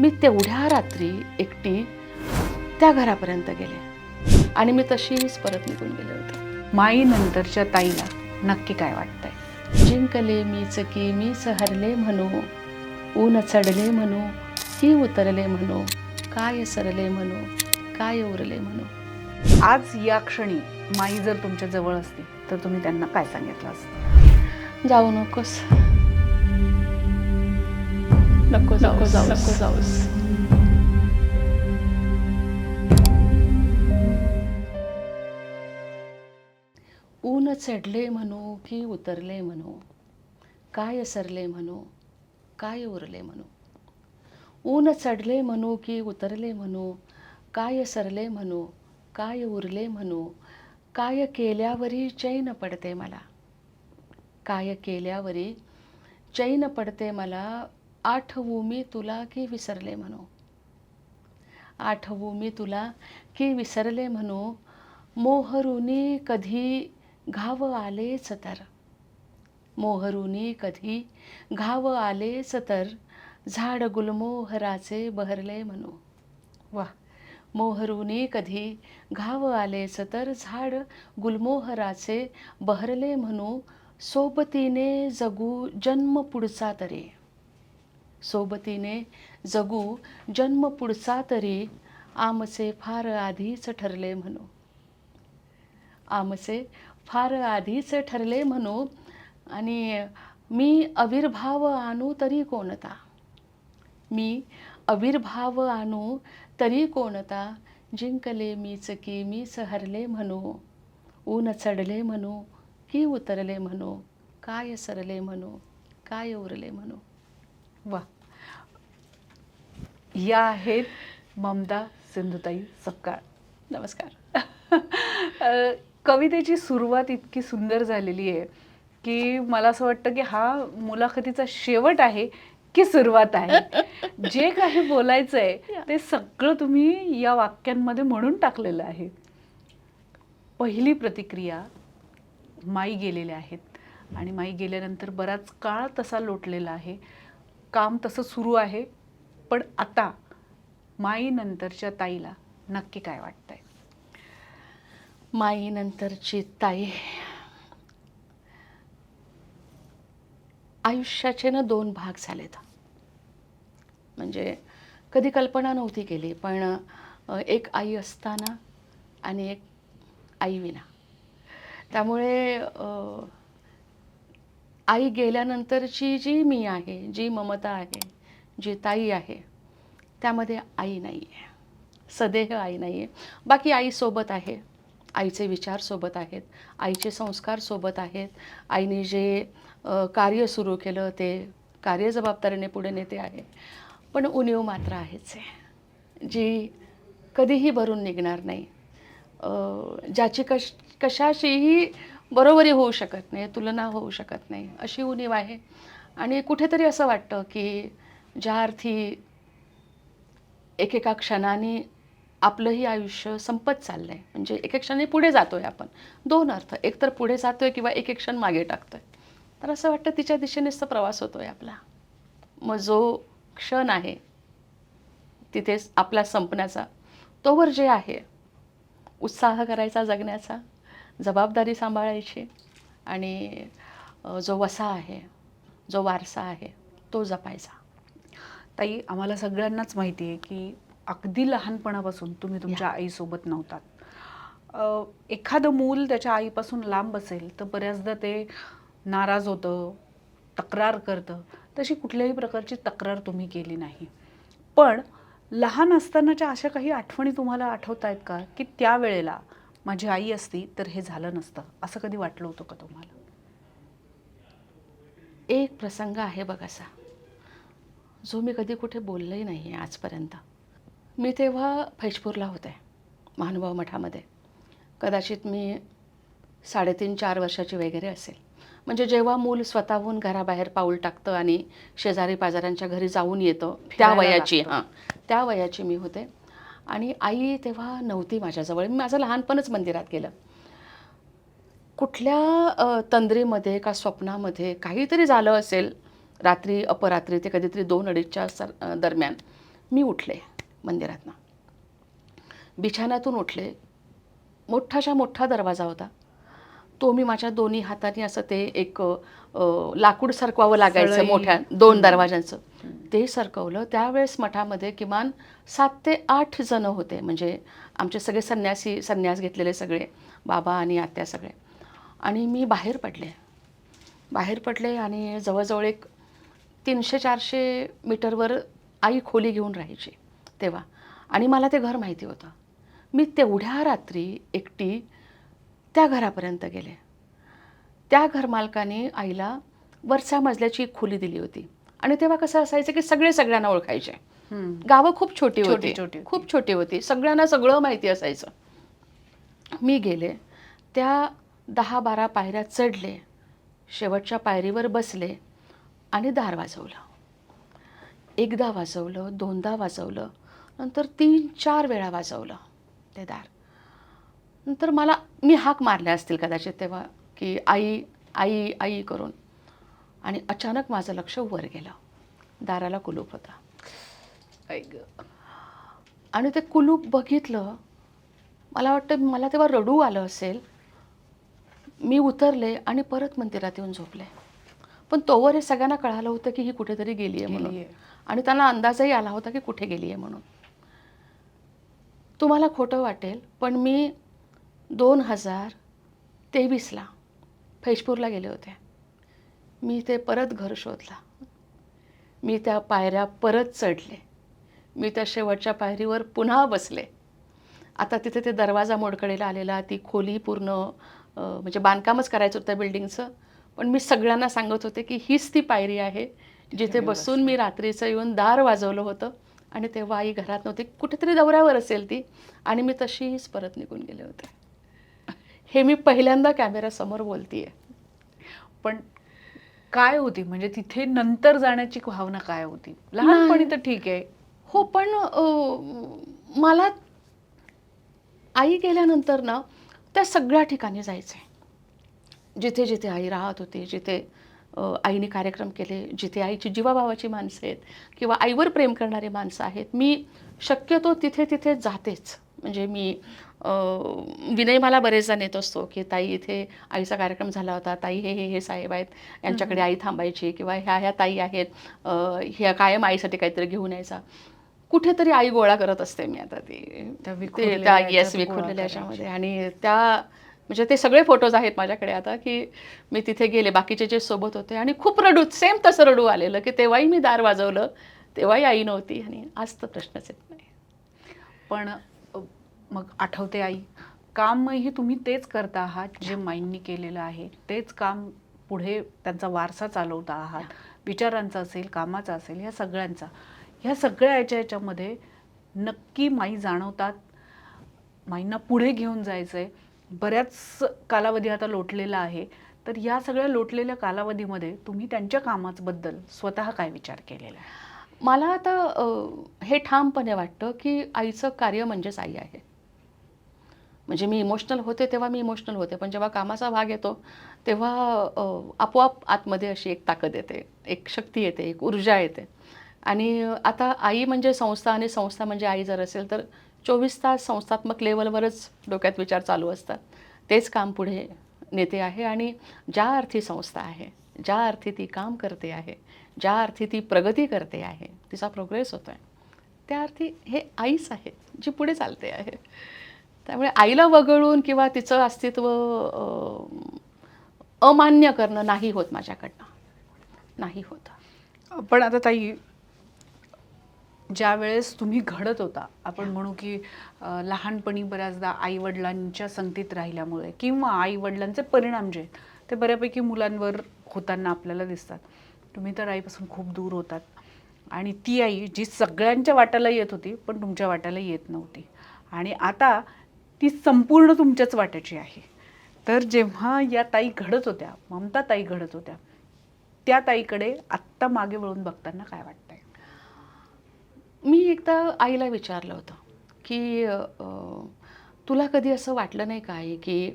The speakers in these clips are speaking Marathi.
मी तेवढ्या रात्री एकटी त्या घरापर्यंत गेले. आणि मी तशीच परत निघून गेले होते. माई नंतरच्या ताईला नक्की काय वाटतंय? जिंकले मी चकी मी सहरले म्हणू? ऊन चढले म्हणू? की उतरले म्हणू? काय सरले म्हणू? काय उरले म्हणू? आज या क्षणी माई जर तुमच्या जवळ असती तर तुम्ही त्यांना काय सांगितलं असतं? जाऊ नकोस. नको जाऊ जाऊ नको जाऊस ऊन चढले म्हणू की उतरले म्हणू काय सरले म्हणू काय उरले म्हणू. ऊन चढले म्हणू की उतरले म्हणू काय सरले म्हणू काय उरले म्हणू काय केल्यावरी चैन पडते मला. काय केल्यावरी चैन पडते मला आठवू मी तुला की विसरले म्हणू. आठवू मी तुला की विसरले म्हणू. मोहरुनी कधी घाव आलेच तर. मोहरुनी कधी घाव आलेच तर. झाड गुलमोहराचे बहरले म्हणू. वा. मोहरुनी कधी घाव आलेच तर. झाड गुलमोहराचे बहरले म्हणू. सोबतीने जगू जन्म पुढचा तरी. सोबतीने जगू जन्म पुढचा तरी आमचे फार आधीच ठरले म्हणू. आमचे फार आधीच ठरले म्हणू आणि मी अविर्भाव आणू तरी कोणता? मी अविर्भाव आणू तरी कोणता? जिंकले मीच की मीच हरले म्हणू. ऊन चढले म्हणू की उतरले म्हणू. काय सरले म्हणू? काय उरले म्हणू? वा. या आहेत ममता सिंधुताई सपकाळ. नमस्कार. कवितेची सुरुवात इतकी सुंदर झालेली आहे की मला असं वाटतं की हा मुलाखतीचा शेवट आहे की सुरुवात आहे. जे काही बोलायचं आहे ते सगळं तुम्ही या वाक्यांमध्ये म्हणून टाकलेलं आहे. पहिली प्रतिक्रिया माई गेलेल्या आहेत. आणि माई गेल्यानंतर बराच काळ तसा लोटलेला आहे. काम तसं सुरू आहे पण आता माईनंतरच्या ताईला नक्की काय वाटतंय? माईनंतरची ताई आयुष्याचे ना दोन भाग झालेत. म्हणजे कधी कल्पना नव्हती केली पण एक आई असताना आणि एक आईविना त्यामुळे आई गेल्यानंतरची जी मी आहे जी ममता आहे जी ताई आहे त्यामध्ये आई नाही आहे सदेह आई नाही आहे बाकी आई सोबत आहे. आईचे विचार सोबत आहेत. आईचे संस्कार सोबत आहेत. आईने जे कार्य सुरू केलं ते कार्य जबाबदारीने पुढे नेते आहे. पण उणीव मात्र आहेच आहे. जी कधीही भरून निघणार नाही. ज्याची कश कशाशीही बरोबरी होऊ शकत नाही तुलना होऊ शकत नाही अशी उणीव आहे. आणि कुठेतरी असं वाटतं की ज्या अर्थी एकेका क्षणाने आपलंही आयुष्य संपत चाललं आहे म्हणजे एक एक क्षणी पुढे जातो आहे आपण. दोन अर्थ एकतर पुढे जातो आहे किंवा एक एक क्षण मागे टाकतो आहे तर असं वाटतं तिच्या दिशेनेच तर प्रवास होतो आहे आपला. मग जो क्षण आहे तिथेच आपला संपण्याचा तोवर जे आहे उत्साह करायचा जगण्याचा जबाबदारी सांभाळायची आणि जो वसा आहे जो वारसा आहे तो जपायचा. ताई आम्हाला सगळ्यांनाच माहिती आहे की अगदी लहानपणापासून तुम्ही तुमच्या आईसोबत नव्हतात. एखादं मूल त्याच्या आईपासून लांब असेल तर बऱ्याचदा ते नाराज होतं तक्रार करतं. तशी कुठल्याही प्रकारची तक्रार तुम्ही केली नाही. पण लहान असतानाच्या अशा काही आठवणी तुम्हाला आठवत आहेत का? की त्यावेळेला माझी आई असती तर हे झालं नसतं. असं कधी वाटलं होतं का तुम्हाला? एक प्रसंग आहे बघ असा. जो मी कधी कुठे बोललंही नाही आहे आजपर्यंत. मी तेव्हा फैजपूरला होते महानुभाव मठामध्ये. कदाचित मी साडेतीन चार वर्षाची वगैरे असेल. म्हणजे जेव्हा मूल स्वतःहून घराबाहेर पाऊल टाकतं आणि शेजारी पाजाऱ्यांच्या घरी जाऊन येतं त्या वयाची. हां त्या वयाची मी होते. आणि आई तेव्हा नव्हती माझ्याजवळ. मी माझं लहानपणच मंदिरात गेलं. कुठल्या तंद्रीमध्ये का स्वप्नामध्ये काहीतरी झालं असेल रात्री अपरात्री ते कधीतरी दोन अडीचच्या सर दरम्यान मी उठले मंदिरातनं. बिछाण्यातून उठले. मोठाशा मोठा दरवाजा होता. तो मी माझ्या दोन्ही हाताने असं ते एक लाकूड सरकवावं लागायचं. मोठ्या दोन दरवाजांचं. ते सरकवलं. त्यावेळेस मठामध्ये किमान सात ते आठ जण होते. म्हणजे आमचे सगळे संन्यासी संन्यास घेतलेले सगळे बाबा आणि आत्या सगळे. आणि मी बाहेर पडले. बाहेर पडले आणि जवळजवळ एक तीनशे चारशे मीटरवर आई खोली घेऊन राहायची तेव्हा. आणि मला ते घर माहिती होतं. मी तेवढ्या रात्री एकटी त्या घरापर्यंत गेले. त्या घरमालकाने आईला वरच्या मजल्याची एक खोली दिली होती. आणि तेव्हा कसं असायचं की सगळे सगळ्यांना ओळखायचे. गावं खूप छोटी छोटी- होती. छोटी. खूप छोटी होती. सगळ्यांना सगळं माहिती असायचं. मी गेले. त्या दहा बारा पायऱ्या चढले. शेवटच्या पायरीवर बसले आणि दार वाजवलं. एकदा वाजवलं दोनदा वाजवलं. नंतर तीन चार वेळा वाजवलं ते दार. नंतर मला मी हाक मारल्या असतील कदाचित तेव्हा. की आई आई आई करून. आणि अचानक माझं लक्ष वर गेलं. दाराला कुलूप होता. आणि ते कुलूप बघितलं मला वाटतं मला तेव्हा रडू आलं असेल. मी उतरले आणि परत मंदिरात येऊन झोपले. पण तोवर हे सगळ्यांना कळालं होतं की ही कुठेतरी गेली आहे म्हणून. आणि त्यांना अंदाजही आला होता की कुठे गेली आहे म्हणून. तुम्हाला खोटं वाटेल पण मी दोन हजार तेवीसला फैजपूरला गेले होते. मी ते परत घर शोधलं. मी त्या पायऱ्या परत चढले. मी त्या शेवटच्या पायरीवर पुन्हा बसले. आता तिथे ते दरवाजा मोडकळीला आलेला ती खोली पूर्ण म्हणजे बांधकामच करायचं होतं बिल्डिंगचं. पण मी सगळ्यांना सांगत होते की हीच ती पायरी आहे जिथे बसून मी रात्रीचं येऊन दार वाजवलं होतं आणि तेव्हा आई घरात नव्हती कुठेतरी दौऱ्यावर असेल ती आणि मी तशीच परत निघून गेले होते. हे मी पहिल्यांदा कॅमेऱ्यासमोर बोलतीये. पण काय होती? म्हणजे तिथे नंतर जाण्याची भावना काय होती? लहानपणी तर ठीक आहे. हो पण मला आई गेल्यानंतर ना त्या सगळ्या ठिकाणी जायचं आहे जिथे जिथे आई राहत होती जिथे आईने कार्यक्रम केले जिथे आईची जीवाभावाची माणसं आहेत किंवा आईवर प्रेम करणारी माणसं आहेत मी शक्यतो तिथे तिथे जातेच. म्हणजे मी विनय मला बरेचदा नेत असतो की ताई इथे आईचा कार्यक्रम झाला होता. ताई हे हे हे साहेब आहेत. यांच्याकडे आई थांबायची किंवा ह्या ह्या ताई आहेत. ह्या कायम आईसाठी काहीतरी घेऊन यायचा. कुठेतरी आई गोळा करत असते मी आता ती. त्या येस विखुरलेल्या. याच्यामध्ये. आणि त्या म्हणजे ते सगळे फोटोज आहेत माझ्याकडे आता की मी तिथे गेले. बाकीचे जे सोबत होते. आणि खूप रडू सेम तसं रडू आलेलं की तेव्हाही मी दार वाजवलं. तेव्हाही आई नव्हती. आणि आज तर प्रश्नच येत नाही. पण मग आठवते आई. कामही तुम्ही तेच करता आहात जे माईंनी केलेलं आहे. तेच काम पुढे त्यांचा वारसा चालवता आहात. विचारांचा असेल कामाचा असेल ह्या सगळ्यांचा. ह्या सगळ्या याच्या याच्यामध्ये नक्की माई जाणवतात. माईंना पुढे घेऊन जायचं आहे बऱ्याच कालावधी आता लोटलेला आहे. तर या सगळ्या लोटलेल्या कालावधीमध्ये तुम्ही त्यांच्या कामाबद्दल स्वतः काय विचार केलेला आहे? मला आता हे ठामपणे वाटतं की आईचं कार्य म्हणजेच आई आहे. म्हणजे मी इमोशनल होते तेव्हा मी इमोशनल होते पण जेव्हा कामाचा भाग येतो तेव्हा आपोआप आतमध्ये अशी एक ताकद येते एक शक्ती येते एक ऊर्जा येते. आणि आता आई म्हणजे संस्था आणि संस्था म्हणजे आई जर असेल तर चोवीस तास संस्थात्मक लेवलवरच डोक्यात विचार चालू असतात. तेच काम पुढे नेते आहे आणि ज्या अर्थी संस्था आहे ज्या अर्थी ती काम करते आहे ज्या अर्थी ती प्रगती करते आहे तिचा प्रोग्रेस होतो आहे त्या अर्थी हे आईच आहे जी पुढे चालते आहे. त्यामुळे आईला वगळून किंवा तिचं अस्तित्व अमान्य करणं नाही होत माझ्याकडनं. नाही होत. पण आता ताई ज्या वेळेस तुम्ही घडत होता आपण म्हणू की लहानपणी बऱ्याचदा आई वडिलांच्या संगतीत राहिल्यामुळे किंवा आई वडिलांचे परिणाम जे आहेत ते बऱ्यापैकी मुलांवर होताना आपल्याला दिसतात. तुम्ही तर आईपासून खूप दूर होतात. आणि ती आई जी सगळ्यांच्या वाट्याला येत होती पण तुमच्या वाट्याला येत नव्हती. आणि आता ती संपूर्ण तुमच्याच वाट्याची आहे. तर जेव्हा या ताई घडत होत्या ममता ताई घडत होत्या त्या ताईकडे आत्ता मागे वळून बघताना काय वाटतंय? मी एकदा आईला विचारलं होतं की तुला कधी असं वाटलं नाही काय की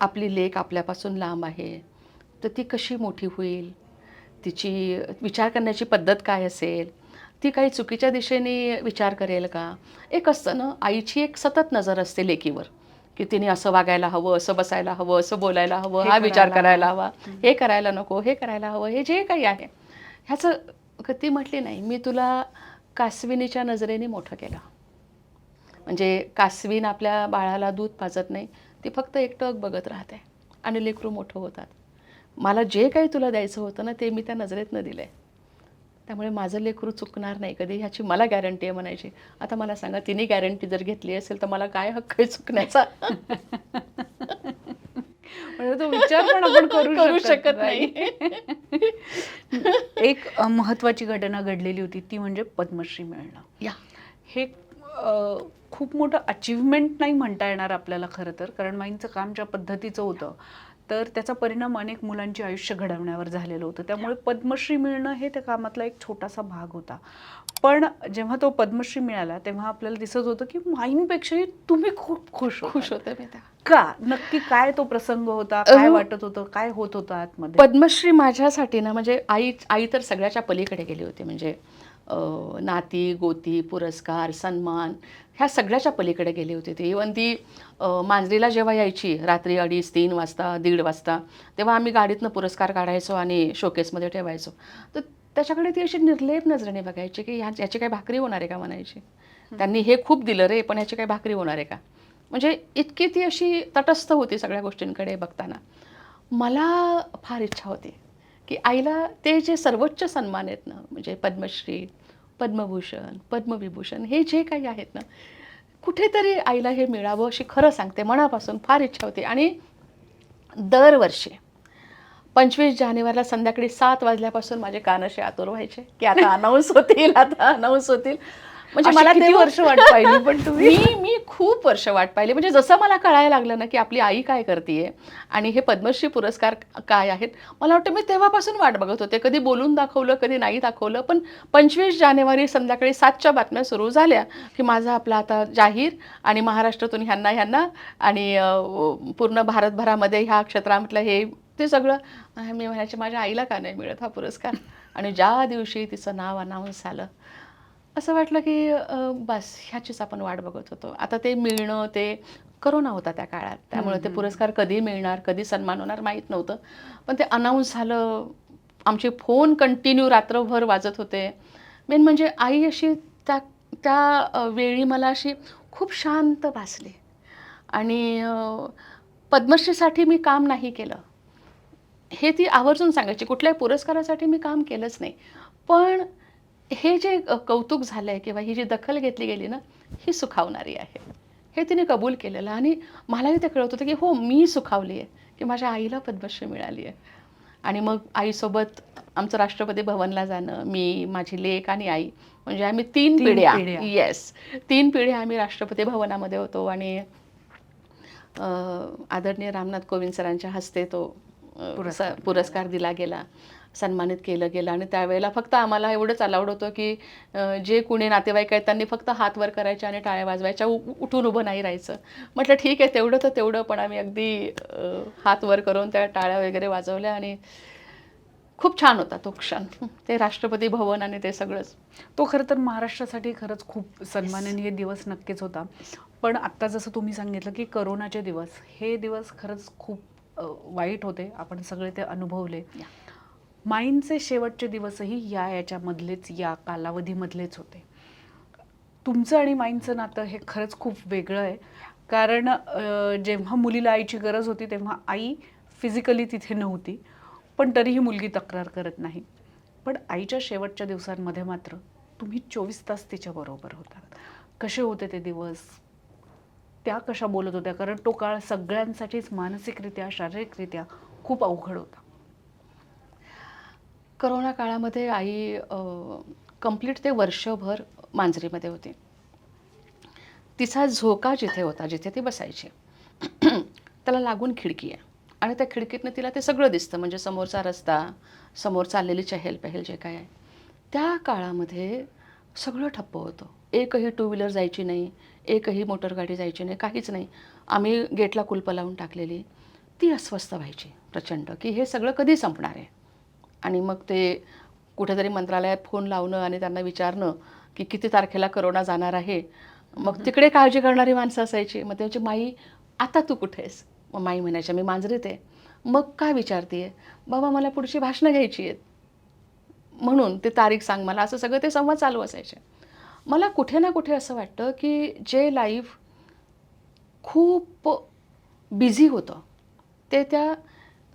आपली लेख आपल्यापासून लांब आहे तर ती कशी मोठी होईल? तिची विचार करण्याची पद्धत काय असेल? ती काही चुकीच्या दिशेने विचार करेल का? एक असतं ना आईची एक सतत नजर असते लेकीवर की तिने असं वागायला हवं असं बसायला हवं असं बोलायला हवं हे विचार करायला हवा. हे करायला नको हे करायला हवं हे जे काही आहे. ह्याचं ती म्हटली नाही मी तुला कासविनीच्या नजरेने मोठं केलं. म्हणजे कासवीन आपल्या बाळाला दूध पाजत नाही ती फक्त एकटक बघत राहते. आणि लेकरू मोठं होतात. मला जे काही तुला द्यायचं होतं ना ते मी त्या नजरेतनं दिलं आहे त्यामुळे माझं लेकरू चुकणार नाही कधी. ह्याची मला गॅरंटी आहे म्हणायची. आता मला सांगा तिने गॅरंटी जर घेतली असेल तर मला काय हक्क आहे चुकण्याचा? म्हणजे तो विचार पण आपण करू शकत नाही. एक महत्वाची घटना घडलेली होती ती म्हणजे पद्मश्री मिळणं. या. हे खूप मोठं अचिव्हमेंट नाही म्हणता येणार आपल्याला खरं तर. कारण माईंचं काम ज्या पद्धतीचं होतं तर त्याचा परिणाम अनेक मुलांचे आयुष्य घडवण्यावर झालेलं होतं. त्यामुळे पद्मश्री मिळणं हे त्या कामातला एक छोटासा भाग होता. पण जेव्हा तो पद्मश्री मिळाला तेव्हा आपल्याला दिसत होतं की माईंपेक्षाही तुम्ही खूप खुश. खुश होते मी त्या. का? नक्की काय तो प्रसंग होता? काय वाटत होतं? काय होत होतं आतमध्ये? पद्मश्री माझ्यासाठी ना म्हणजे आई आई तर सगळ्याच्या पलीकडे गेली होती. म्हणजे नाती गोती पुरस्कार सन्मान ह्या सगळ्याच्या पलीकडे गेली होती ती. इवन ती मांजरीला जेव्हा यायची रात्री अडीच तीन वाजता दीड वाजता तेव्हा आम्ही गाडीतनं पुरस्कार काढायचो आणि शोकेसमध्ये ठेवायचो. तर त्याच्याकडे ती अशी निर्लेप नजरेने बघायची की ह्या याची काही भाकरी होणार आहे का म्हणायची. त्यांनी हे खूप दिलं रे पण याची काही भाकरी होणार आहे का? म्हणजे इतकी ती अशी तटस्थ होती सगळ्या गोष्टींकडे बघताना. मला फार इच्छा होती की आईला ते जे सर्वोच्च सन्मान आहेत ना म्हणजे पद्मश्री पद्मभूषण पद्मविभूषण हे जे काही आहेत ना कुठेतरी आईला हे मिळावं अशी खरं सांगते मनापासून फार इच्छा होती. आणि दरवर्षी पंचवीस जानेवारीला संध्याकाळी सात वाजल्यापासून माझे कानशे आतुर व्हायचे की आता अनाऊन्स होतील आता अनाऊन्स होतील. म्हणजे मला किती ते वर्ष वाट पाहिली पण तुम्ही? मी मी खूप वर्ष वाट पाहिली. म्हणजे जसं मला कळायला लागलं ना की आपली आई काय करते आणि हे पद्मश्री पुरस्कार काय आहेत मला वाटतं मी तेव्हापासून वाट बघत होते. कधी बोलून दाखवलं कधी नाही दाखवलं. पण पंचवीस जानेवारी संध्याकाळी सातच्या बातम्या सुरू झाल्या की माझा आपला आता जाहीर आणि महाराष्ट्रातून ह्यांना ह्यांना आणि पूर्ण भारतभरामध्ये ह्या क्षेत्रामधलं हे ते सगळं. मी म्हणायचे माझ्या आईला का नाही मिळत हा पुरस्कार? आणि ज्या दिवशी तिचं नाव अनाऊन्स झालं असं वाटलं की अं, बस ह्याचीच आपण वाट बघत होतो. आता ते मिळणं ते करोना होता त्या काळात. त्यामुळे ते पुरस्कार कधी मिळणार कधी सन्मान होणार माहीत नव्हतं. पण ते अनाऊन्स झालं. आमचे फोन कंटिन्यू रात्रभर वाजत होते. मेन म्हणजे आई अशी त्या त्या अं, वेळी मला अशी खूप शांत भासली आणि अं, पद्मश्रीसाठी मी काम नाही केलं. हे ती आवर्जून सांगायची कुठल्याही पुरस्कारासाठी मी काम केलंच नाही. पण हे जे कौतुक झालं आहे किंवा ही जी दखल घेतली गेली ना ही सुखावणारी आहे. हे तिने कबूल केलेलं आणि मलाही ते कळत होतं की हो मी सुखावली आहे की माझ्या आईला पद्मश्री मिळाली आहे आणि मग आईसोबत आमचं राष्ट्रपती भवनला जाणं मी माझी लेक आणि आई म्हणजे आम्ही तीन पिढ्या. येस तीन पिढ्या आम्ही राष्ट्रपती भवनामध्ये होतो आणि आदरणीय रामनाथ कोविंद सरांच्या हस्ते तो पुरस्कार दिला गेला. सन्मानित केलं गेलं. आणि त्यावेळेला फक्त आम्हाला एवढंच अलाउड होतं की जे कुणी नातेवाईक आहेत त्यांनी फक्त हात वर करायचे आणि टाळ्या वाजवायच्या उठून उभं नाही राहायचं. म्हटलं ठीक आहे तेवढं तर तेवढं पण आम्ही अगदी हात वर करून त्या टाळ्या वगैरे वाजवल्या आणि खूप छान होता तो क्षण. ते राष्ट्रपती भवन आणि ते सगळंच. तो खरं तर महाराष्ट्रासाठी खरंच खूप सन्माननीय दिवस नक्कीच होता. पण आत्ता जसं तुम्ही सांगितलं की करोनाचे दिवस हे दिवस खरंच खूप वाईट होते. आपण सगळे ते अनुभवले. माईंचे शेवटचे दिवसही या याच्यामधलेच या कालावधीमधलेच होते. तुमचं आणि माईंचं नातं हे खरंच खूप वेगळं आहे. कारण जेव्हा मुलीला आईची गरज होती तेव्हा आई फिजिकली तिथे नव्हती. पण तरीही मुलगी तक्रार करत नाही. पण आईच्या शेवटच्या दिवसांमध्ये मात्र तुम्ही चोवीस तास तिच्याबरोबर होता कसे होते ते दिवस? त्या कशा बोलत होत्या? कारण तो काळ सगळ्यांसाठीच मानसिकरित्या शारीरिकरित्या खूप अवघड होता. करोना काळामध्ये आई कंप्लीट ते वर्षभर मांजरीमध्ये होती. तिचा झोका जिथे होता जिथे ती बसायची त्याला लागून खिडकी आहे. आणि त्या खिडकीतनं तिला ते सगळं दिसतं म्हणजे समोरचा रस्ता समोर चाललेली चहेल पहेल जे काय आहे. त्या काळामध्ये सगळं ठप्प होतं. एकही टू व्हीलर जायची नाही एकही मोटरगाडी जायची नाही काहीच नाही. आम्ही गेटला कुलप लावून टाकलेली. ती अस्वस्थ व्हायची प्रचंड की हे सगळं कधी संपणार आहे? आणि मग ते कुठेतरी मंत्रालयात फोन लावणं आणि त्यांना विचारणं की किती तारखेला करोना जाणार आहे. मग तिकडे काळजी करणारी माणसं असायची. मग त्यांची माई आता तू कुठे आहेस? मग माई म्हणायच्या मी मांजरीत आहे. मग काय विचारतीये? बाबा मला पुढची भाषणं घ्यायची आहेत. म्हणून ते तारीख सांग मला असं सगळं ते संवाद चालू असायचे. मला कुठे ना कुठे असं वाटतं की जे लाईफ खूप बिझी होतं ते त्या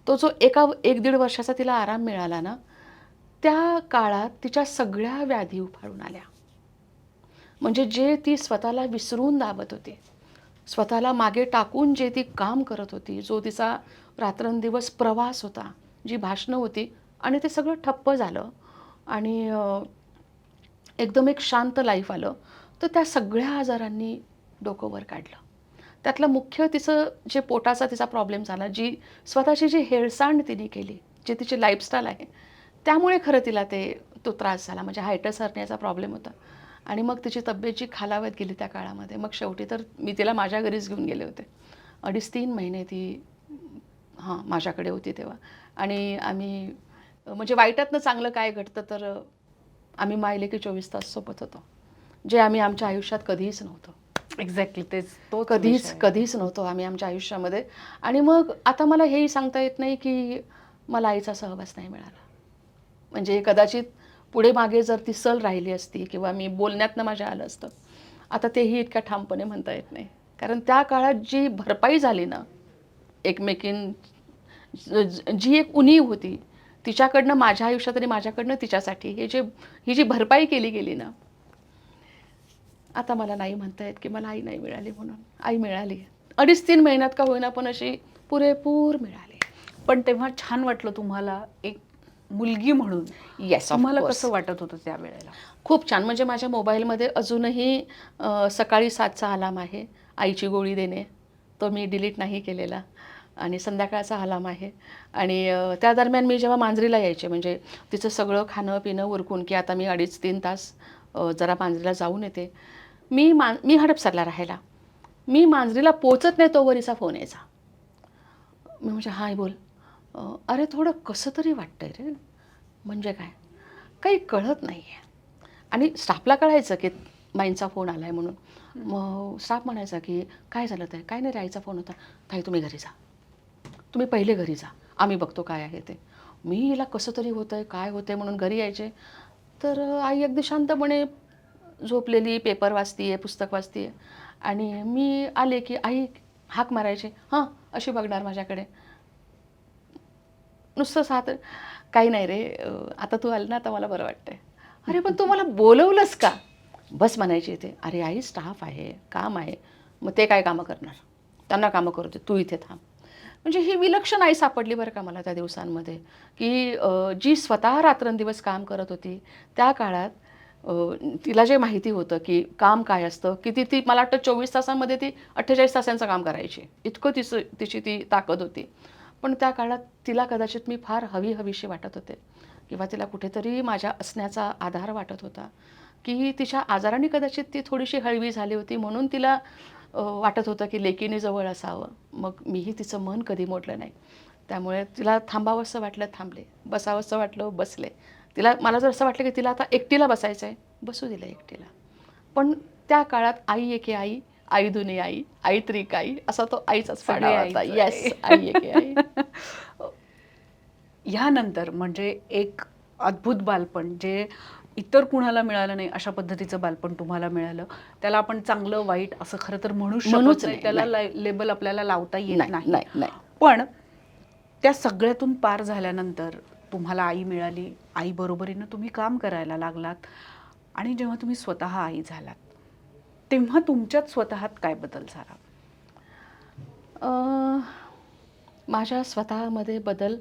तो जो एका एक दीड वर्षाचा तिला आराम मिळाला ना त्या काळात तिच्या सगळ्या व्याधी उफाळून आल्या. म्हणजे जे ती स्वतःला विसरून दाबत होती स्वतःला मागे टाकून जे ती काम करत होती जो तिचा रात्रंदिवस प्रवास होता जी भाषणं होती आणि ते सगळं ठप्प झालं आणि एकदम एक शांत लाईफ आलं तर त्या सगळ्या आजारांनी डोकं वर काढलं. त्यातलं मुख्य तिचं जे पोटाचा तिचा प्रॉब्लेम झाला जी स्वतःची जी हेळसांड तिने केली जे तिची लाईफस्टाईल आहे त्यामुळे खरं तिला ते तो त्रास झाला. म्हणजे हायटस हरण्याचा प्रॉब्लेम होता. आणि मग तिची तब्येत जी खालावत गेली त्या काळामध्ये मग शेवटी तर मी तिला माझ्या घरीच घेऊन गेले होते. अडीच तीन महिने ती हां माझ्याकडे होती तेव्हा. आणि आम्ही म्हणजे वाईटातनं चांगलं काय घडतं तर आम्ही मायले की चोवीस तास सोबत होतो. जे आम्ही आमच्या आयुष्यात कधीच नव्हतो. एक्झॅक्टली तेच तो कधीच कधीच नव्हतो आम्ही आमच्या आयुष्यामध्ये. आणि मग आता मला हेही सांगता येत नाही की मला आईचा सहवास नाही मिळाला. म्हणजे कदाचित पुढे मागे जर ती सल राहिली असती किंवा मी बोलण्यातनं माझ्या आलं असतं आता तेही इतक्या ठामपणे म्हणता येत नाही. कारण त्या काळात जी भरपाई झाली ना ज- जी एक उणीव होती तिच्याकडनं माझ्या आयुष्यात आणि माझ्याकडनं तिच्यासाठी हे जे ही जी भरपाई केली गेली ना आता मला नाही म्हणता येत की मला आई नाही मिळाली म्हणून. आई मिळाली. अडीच तीन महिन्यात का होईना पण अशी पुरेपूर मिळाली. पण तेव्हा छान वाटलं तुम्हाला एक मुलगी म्हणून. येस तुम्हाला कसं वाटत होतं त्या वेळेला खूप छान. म्हणजे माझ्या मोबाईलमध्ये अजूनही सकाळी सातचा अलाम आहे. आईची गोळी देणे. तो मी डिलीट नाही केलेला. आणि संध्याकाळचा अलाम आहे. आणि त्या दरम्यान मी जेव्हा मांजरीला यायचे म्हणजे तिचं सगळं खाणं पिणं उरकून की आता मी अडीच तीन तास जरा मांजरीला जाऊन येते. मी मा मी हडपसरला राहायला. मी मांजरीला पोचत नाही तोवरीचा फोन यायचा. मी म्हणजे हाय बोल. अरे थोडं कसं तरी वाटतं आहे रे. म्हणजे काय? काही कळत नाही आहे आणि स्टाफला कळायचं की माईंचा फोन आला आहे म्हणून. मग स्टाफ म्हणायचा की काय झालं ते? काय नाही राईचा फोन होता. ताई तुम्ही घरी जा. तुम्ही पहिले घरी जा. आम्ही बघतो काय आहे ते. मी हिला कसं तरी होतं आहे काय होतं आहे म्हणून घरी यायचे. तर आई अगदी शांतपणे झोपलेली पेपर वाचतीये पुस्तक वाचतीये. आणि मी आले की आई हाक मारायची. हां अशी बघणार माझ्याकडे. नुसतं सात काही नाही रे आता तू आलं ना आता मला बरं वाटतंय. अरे पण तू मला बोलवलंस का? बस म्हणायची इथे. अरे आई स्टाफ आहे काम आहे. मग ते काय कामं करणार? त्यांना कामं करू दे. तू इथे थांब. म्हणजे ही विलक्षण आई सापडली बरं का मला त्या दिवसांमध्ये. की जी स्वतः रात्रंदिवस काम करत होती त्या काळात तिला जे माहिती होतं की काम काय असतं किती ती मला वाटतं चोवीस तासांमध्ये ती अठ्ठेचाळीस तासांचं काम करायची. इतकं तिचं तिची ती ताकद होती. पण त्या काळात तिला कदाचित मी फार हवी हवीशी वाटत होते. किंवा तिला कुठेतरी माझ्या असण्याचा आधार वाटत होता. की तिच्या आजाराने कदाचित ती थोडीशी हळवी झाली होती म्हणून तिला वाटत होतं की लेकीने जवळ असावं. मग मीही तिचं मन कधी मोडलं नाही. त्यामुळे तिला थांबावंसं वाटलं थांबले. बसावंसं वाटलं बसले. तिला मला जर असं वाटलं की तिला आता एकटीला बसायचं आहे बसू दिलं एकटीला. पण त्या काळात आई एके आई आई दुनी आई आई त्रिक आई असा तो आईचाच फाडा होता. येस. आई एके आई. ह्यानंतर म्हणजे एक अद्भुत बालपण जे इतर कुणाला मिळालं नाही अशा पद्धतीचं बालपण तुम्हाला मिळालं त्याला आपण चांगलं वाईट असं खरं तर म्हणू म्हणूच शकत नाही. त्याला. लेबल आपल्याला लावता येत नाही. पण त्या सगळ्यातून पार झाल्यानंतर तुम्हाला आई मिळाली आई बरोबरीनं तुम्ही काम करायला लागलात आणि जेव्हा तुम्ही स्वतः आई झालात तेव्हा तुमच्यात स्वतःत काय बदल झाला? माझ्या स्वतःमध्ये बदल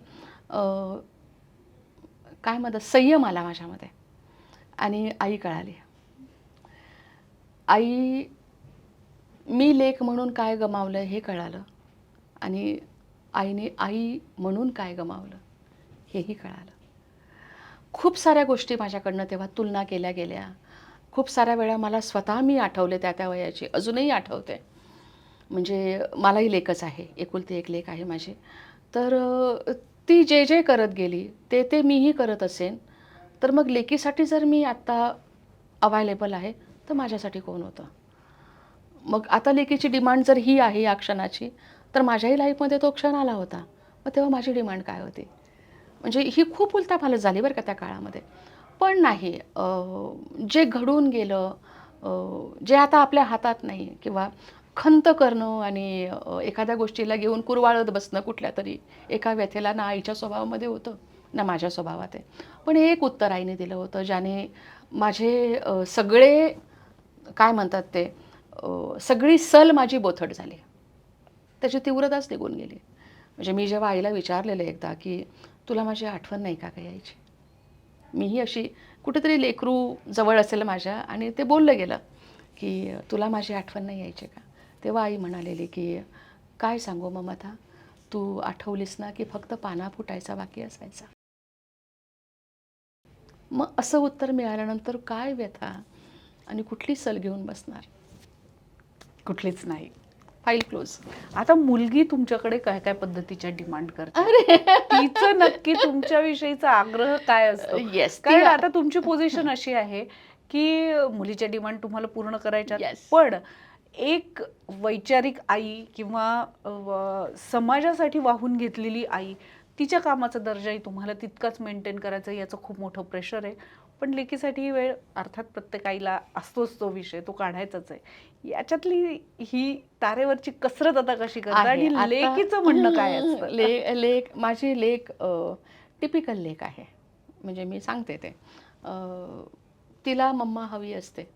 काय म्हणतात संयम आला माझ्यामध्ये आणि आई कळाली. आई मी लेख म्हणून काय गमावलं हे कळालं आणि आईने आई म्हणून काय गमावलं? हेही कळालं. खूप साऱ्या गोष्टी माझ्याकडनं तेव्हा तुलना केल्या गेल्या. खूप साऱ्या वेळा मला स्वतः मी आठवले त्या त्या वयाची अजूनही आठवते. म्हणजे मलाही लेखच आहे एकुलती एक लेख आहे माझी. तर ती जे जे करत गेली ते ते मीही करत असेन तर मग लेकीसाठी जर मी आत्ता अवायलेबल आहे तर माझ्यासाठी कोण होतं? मग आता लेकीची डिमांड जर ही आहे या क्षणाची तर माझ्याही लाईफमध्ये तो क्षण आला होता. मग तेव्हा माझी डिमांड काय होती? म्हणजे ही खूप उलथापालथ झाली बरं का त्या काळामध्ये. पण नाही जे घडून गेलं जे आता आपल्या हातात नाही किंवा खंत करणं आणि एखाद्या गोष्टीला घेऊन कुरवाळत बसणं कुठल्या तरी एका व्यथेला ना आईच्या स्वभावामध्ये होतं ना माझ्या स्वभावात आहे. पण एक उत्तर आईने दिलं होतं ज्याने माझे सगळे काय म्हणतात ते सगळी सल माझी बोथट झाली. त्याची तीव्रताच निघून गेली. म्हणजे मी जेव्हा आईला विचारलेलं एकदा की तुला माझी आठवण नाही का काय यायची? मीही अशी कुठेतरी लेकरू जवळ असेल माझ्या आणि ते बोललं गेलं की तुला माझी आठवण नाही यायची का? तेव्हा आई म्हणालेली की काय सांगू ममता? तू आठवलीस ना की फक्त पाना फुटायचा बाकी असायचा. मग असं उत्तर मिळाल्यानंतर काय व्यथा? आणि कुठली सल घेऊन बसणार? कुठलीच नाही. File close. आता मुलगी तुमच्याकडे काय काय पद्धतीच्या डिमांड करते? तिचं नक्की तुमच्याविषयीचा आग्रह काय असतो? येस कारण आता तुमची पोझिशन अशी आहे की मुलीच्या डिमांड तुम्हाला पूर्ण करायच्या Yes. पण एक वैचारिक आई किंवा समाजासाठी वाहून घेतलेली आई तिच्या कामाचा दर्जाही तुम्हाला तितकाच मेंटेन करायचा याचं खूप मोठं प्रेशर आहे. पण लेकीसाठी ही वेळ अर्थात प्रत्येक आईला असतोच तो विषय तो काढायचाच आहे. याच्यातली ही तारेवरची कसरत आता कशी करता. आणि लेकीचं म्हणणं काय ले लेख माझी लेख टिपिकल लेख आहे. म्हणजे मी सांगते ते. तिला मम्मा हवी असते.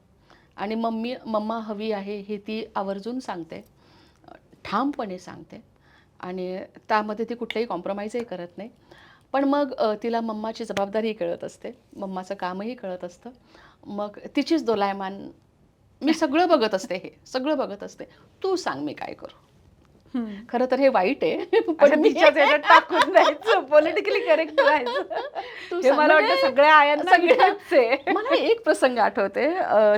आणि मम्मी मम्मा हवी आहे हे ती आवर्जून सांगते. ठामपणे सांगते. आणि त्यामध्ये ती कुठलंही कॉम्प्रोमाइजही करत नाही. पण मग तिला मम्माची जबाबदारीही कळत असते. मम्माचं कामही कळत असतं. मग तिचीच दोलायमान मी सगळं बघत असते हे. सगळं बघत असते. तू सांग मी काय करू. खरं तर हे वाईट आहे. पण मी टाकून पॉलिटिकली करेक्ट राहायचं. मला वाटतं सगळ्या आयांना सगळ्या- येतच आहे. मला एक प्रसंग आठवते.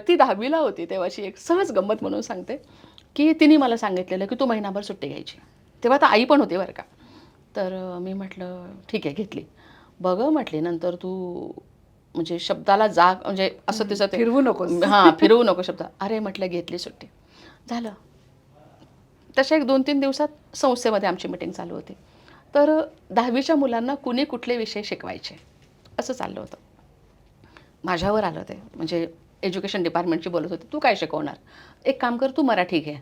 ती दहावीला होती तेव्हाची एक सहज गंमत म्हणून सांगते. की तिने मला सांगितलेलं की तू महिनाभर सुट्टी घ्यायची. तेव्हा तर आई पण होती बरं का. तर मी म्हटलं ठीक आहे घेतली. बघ म्हटली नंतर तू म्हणजे शब्दाला जाग म्हणजे असं तिचं ते फिरवू नकोस. हां फिरवू नको शब्द. अरे म्हटलं घेतली सुट्टी. झालं. तशा एक दोन तीन दिवसात संस्थेमध्ये आमची मिटिंग चालू होती. तर दहावीच्या मुलांना कुणी कुठले विषय शिकवायचे? असं चाललं होतं. माझ्यावर आलं ते. म्हणजे एज्युकेशन डिपार्टमेंटची बोलत होती तू काय शिकवणार? एक काम कर तू मराठी घे.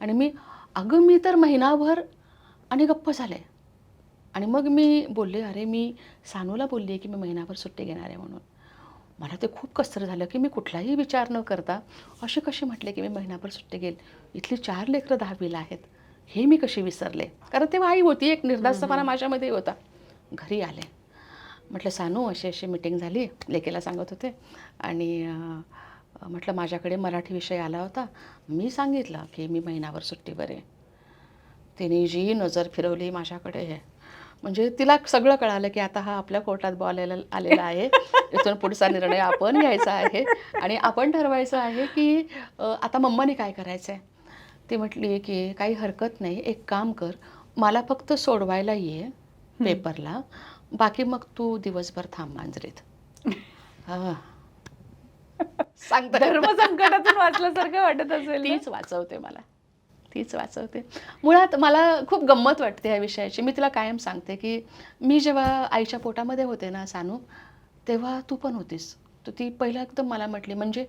आणि मी अगं मी तर महिनाभर आणि गप्प झाले. आणि मग मी बोलले अरे मी सानूला बोलली की मी महिनाभर सुट्टी घेणार आहे म्हणून. मला ते खूप कसर झालं की मी कुठलाही विचार न करता असे कसे म्हटले की मी महिनाभर सुट्टी घेईल? इथली चार लेकरं दहावीला आहेत. हे मी कशी विसरले? कारण तेव्हा आई होती एक निर्धास्तपणा माझ्यामध्ये होता. घरी आले. म्हटलं सानू अशी अशी मिटिंग झाली. लेकेला सांगत होते. आणि म्हटलं माझ्याकडे मराठी विषय आला होता. मी सांगितलं की मी महिनाभर सुट्टीवर आहे. तिने जी नजर फिरवली माझ्याकडे हे म्हणजे तिला सगळं कळालं की आता हा आपल्या कोर्टात बॉल आलेला आहे. इथून पुढचा निर्णय आपण घ्यायचा आहे. आणि आपण ठरवायचं आहे की आता मम्माने काय करायचं आहे ती म्हटली की काही हरकत नाही. एक काम कर. मला फक्त सोडवायला ये पेपरला बाकी मग तू दिवसभर थांब मांजरीत. सांगता धर्म संकटातून वाचल्यासारखं वाटत असेल? तीच वाचवते मला. तीच वाचवते. मुळात मला खूप गंमत वाटते या विषयाची. मी तिला कायम सांगते की मी जेव्हा आईच्या पोटामध्ये होते ना सानू तेव्हा तू पण होतीस. तर ती पहिला एकदम मला म्हटली म्हणजे?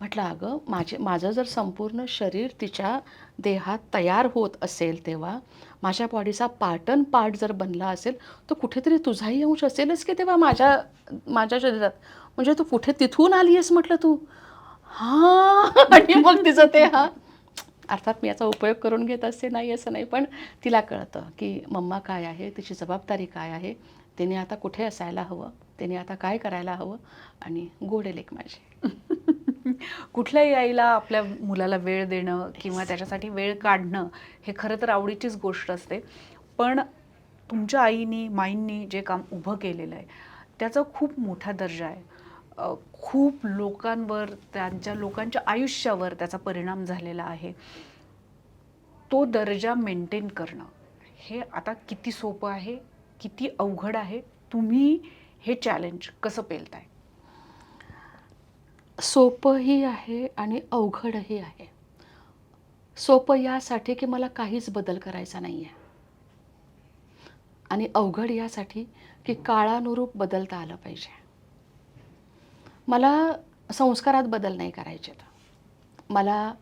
म्हटलं अगं माझे माझं जर संपूर्ण शरीर तिच्या देहात तयार होत असेल तेव्हा माझ्या बॉडीचा पार्टन पार्ट जर बनला असेल तर कुठेतरी तुझाही अंश असेलच की तेव्हा माझ्या माझ्या शरीरात? म्हणजे तू कुठे तिथून आली आहेस म्हटलं तू? हां. आणि मग तिचं ते हां. अर्थात मी याचा उपयोग करून घेत असते नाही असं नाही. पण तिला कळतं की मम्मा काय आहे तिची जबाबदारी काय आहे तिने आता कुठे असायला हवं तिने आता काय करायला हवं आणि गोडे लेख माझे. कुठल्याही आईला आपल्या मुलाला वेळ देणं किंवा त्याच्यासाठी वेळ काढणं हे खरं तर आवडीचीच गोष्ट असते. पण तुमच्या आईनी माईंनी जे काम उभं केलेलं आहे त्याचा खूप मोठा दर्जा आहे. खूप लोकांवर त्यांच्या लोकांच्या आयुष्यावर त्याचा परिणाम झालेला आहे. तो दर्जा मेंटेन करणं हे आता किती सोपं आहे किती अवघड आहे तुम्ही हे चॅलेंज कसं पेलताय? सोपंही आहे आणि अवघडही आहे. सोपं यासाठी की मला काहीच बदल करायचा नाही आहे आणि अवघड यासाठी की काळानुरूप बदलता आलं पाहिजे. मला संस्कारात बदल नाही करायचे मला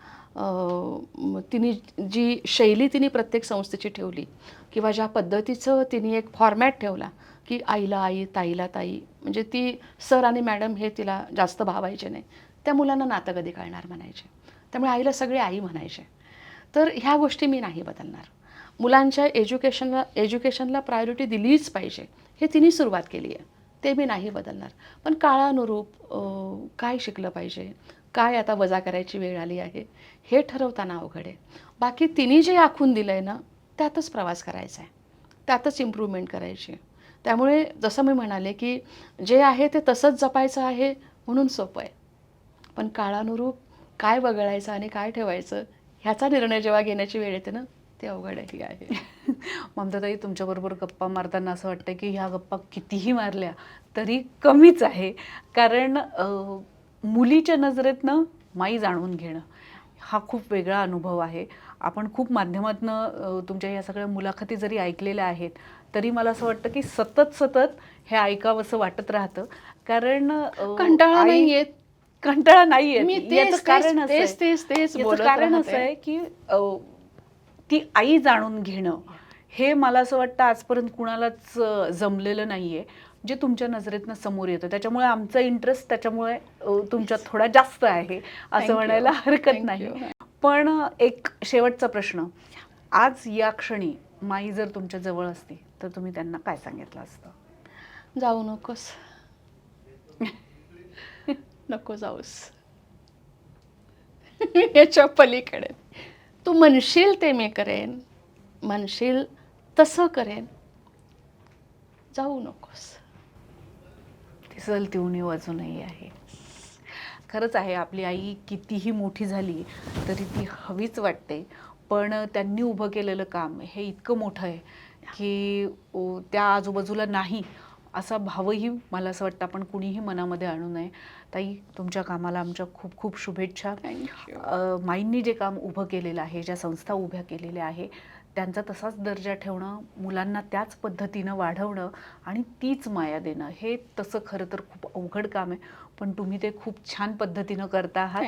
तिने जी शैली तिने प्रत्येक संस्थेची ठेवली किंवा ज्या पद्धतीचं तिने एक फॉर्मॅट ठेवला की आईला आई ताईला ताई म्हणजे ती सर आणि मॅडम हे तिला जास्त भावायचे नाही. त्या मुलांना नातं कधी कळणार म्हणायचे. त्यामुळे आईला सगळे आई म्हणायचे. तर ह्या गोष्टी मी नाही बदलणार. मुलांच्या एज्युकेशनला एज्युकेशनला प्रायोरिटी दिलीच पाहिजे. हे तिने सुरुवात केली आहे ते मी नाही बदलणार. पण काळानुरूप काय शिकलं पाहिजे? काय आता वजा करायची वेळ आली आहे? हे ठरवताना अवघड आहे. बाकी तिने जे आखून दिलं आहे ना त्यातच प्रवास करायचा आहे. त्यातच इम्प्रूव्हमेंट करायची त्यामुळे जसं मी म्हणाले की जे आहे ते तसंच जपायचं आहे म्हणून सोपं आहे. पण काळानुरूप काय वगळायचं आणि काय ठेवायचं ह्याचा निर्णय जेव्हा घेण्याची वेळ येते ना ते अवघडही आहे ममताताई तुमच्याबरोबर गप्पा मारताना असं वाटतं की ह्या गप्पा कितीही मारल्या तरी कमीच आहे. कारण मुलीच्या नजरेतनं माई जाणून घेणं हा खूप वेगळा अनुभव आहे. आपण खूप माध्यमातनं तुमच्या या सगळ्या मुलाखती जरी ऐकलेल्या आहेत तरी मला असं वाटतं की सतत सतत हे ऐकावंसं वाटत राहतं. कारण कंटाळा नाही येत कंटाळा नाही येत कारण असं आहे- कारण असं. आहे की ती आई जाणून घेणं हे मला असं वाटतं आजपर्यंत कुणालाच जमलेलं नाहीये. जे तुमच्या नजरेतनं समोर येतं. त्याच्यामुळे आमचा इंटरेस्ट त्याच्यामुळे तुमच्यात थोडा जास्त आहे असं. म्हणायला हरकत नाही. पण एक शेवटचा प्रश्न. आज या क्षणी माई जर तुमच्या जवळ असती तर तुम्ही त्यांना काय सांगितलं असतं? जाऊ नकोस. नको जाऊस. याच्या पलीकडे. तू म्हणशील ते मी करेन म्हणशील तसं करेन. जाऊ नकोस. ती ती उणीव अजूनही आहे. खरंच आहे आपली आई कितीही मोठी झाली तरी ती हवीच वाटते. पण त्यांनी उभं केलेलं काम हे इतकं मोठं आहे की त्या आजूबाजूला नाही. असा भावही मला असं वाटतं आपण कुणीही मनामध्ये आणू नये. ताई तुमच्या कामाला आमच्या खूप खूप शुभेच्छा. माईंनी जे काम उभं केलेलं आहे ज्या संस्था उभ्या केलेल्या आहे त्यांचा तसाच दर्जा ठेवणं मुलांना त्याच पद्धतीनं वाढवणं आणि तीच माया देणं हे तसं खरं तर खूप अवघड काम आहे. पण तुम्ही ते खूप छान पद्धतीनं करता आहात.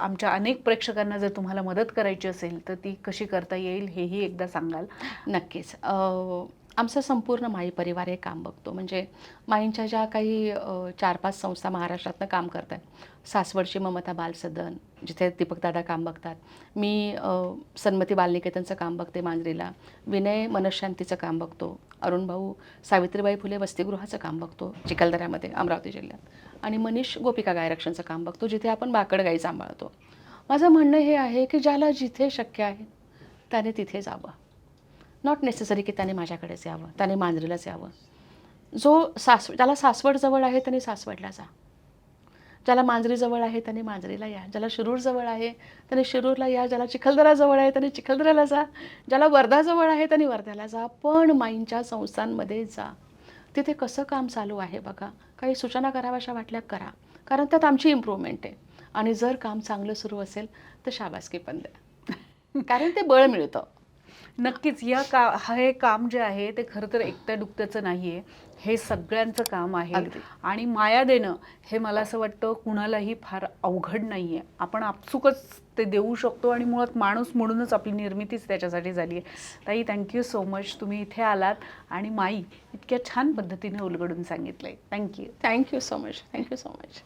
आमच्या अनेक प्रेक्षकांना जर तुम्हाला मदत करायची असेल तर ती कशी करता येईल हेही एकदा सांगाल. नक्कीच. आमचा संपूर्ण माई परिवार हे काम बघतो. म्हणजे माईंच्या ज्या काही चार पाच संस्था महाराष्ट्रातनं काम करत आहेत सासवडची ममता बालसदन जिथे दीपकदादा काम बघतात. मी सन्मती बालनिकेतनचं काम बघते मांजरीला. विनय मनशांतीचं काम बघतो. अरुण भाऊ सावित्रीबाई फुले वसतिगृहाचं काम बघतो चिखलदऱ्यामध्ये अमरावती जिल्ह्यात. आणि मनीष गोपिका गायरक्षणचं काम बघतो जिथे आपण बाकड गाई सांभाळतो. माझं म्हणणं हे आहे की ज्याला जिथे शक्य आहे त्याने तिथे जावं. नॉट नेसेसरी की त्याने माझ्याकडेच यावं त्याने मांजरीलाच यावं. जो सास ज्याला सासवड जवळ आहे त्याने सासवडला जा. ज्याला मांजरीजवळ आहे त्याने मांजरीला या. ज्याला शिरूर जवळ आहे त्याने शिरूरला या. ज्याला चिखलदराजवळ आहे त्याने चिखलदऱ्याला जा. ज्याला वर्धा जवळ आहे त्याने वर्ध्याला जा. पण माईंच्या संस्थांमध्ये जा. तिथे कसं काम चालू आहे बघा. काही सूचना कराव्याशा वाटल्या करा. कारण त्यात आमची इम्प्रूव्हमेंट आहे. आणि जर काम चांगलं सुरू असेल तर शाबासकी पण द्या. कारण ते बळ मिळतं. नक्कीच या का हे काम जे आहे ते खरं तर एकट्या दुकट्याचं नाही आहे हे सगळ्यांचं काम आहे. आणि माया देणं हे मला असं वाटतं कुणालाही फार अवघड नाही आहे आपण आपसुकच ते देऊ शकतो आणि मुळात माणूस म्हणूनच आपली निर्मितीच त्याच्यासाठी झाली आहे. ताई थँक्यू सो मच तुम्ही इथे आलात आणि माई इतक्या छान पद्धतीने उलगडून सांगितलंय. Thank you thank you so much thank you so much